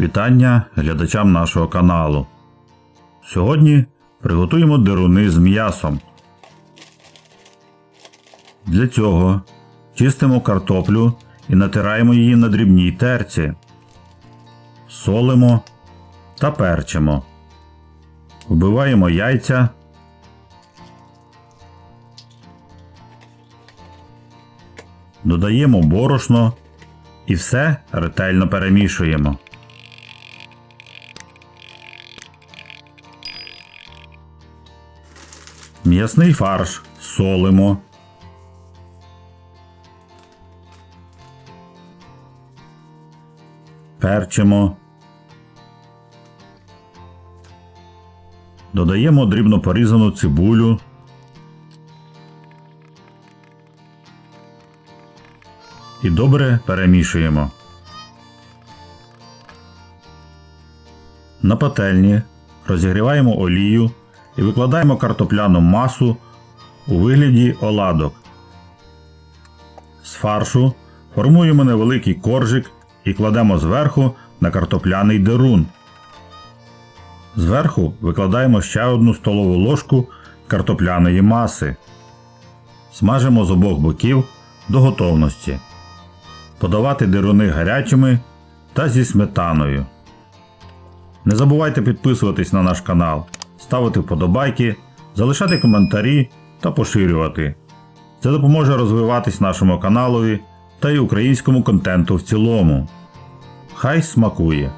Вітання глядачам нашого каналу. Сьогодні приготуємо деруни з м'ясом. Для цього чистимо картоплю і натираємо її на дрібній терці. Солимо та перчимо. Вбиваємо яйця. Додаємо борошно і все ретельно перемішуємо. М'ясний фарш солимо. Перчимо. Додаємо дрібно порізану цибулю. І добре перемішуємо. На пательні розігріваємо олію і викладаємо картопляну масу у вигляді оладок. З фаршу формуємо невеликий коржик і кладемо зверху на картопляний дерун. Зверху викладаємо ще одну столову ложку картопляної маси. Смажимо з обох боків до готовності. Подавати деруни гарячими та зі сметаною. Не забувайте підписуватись на наш канал, ставити вподобайки, залишати коментарі та поширювати. Це допоможе розвиватись нашому каналові та й українському контенту в цілому. Хай смакує!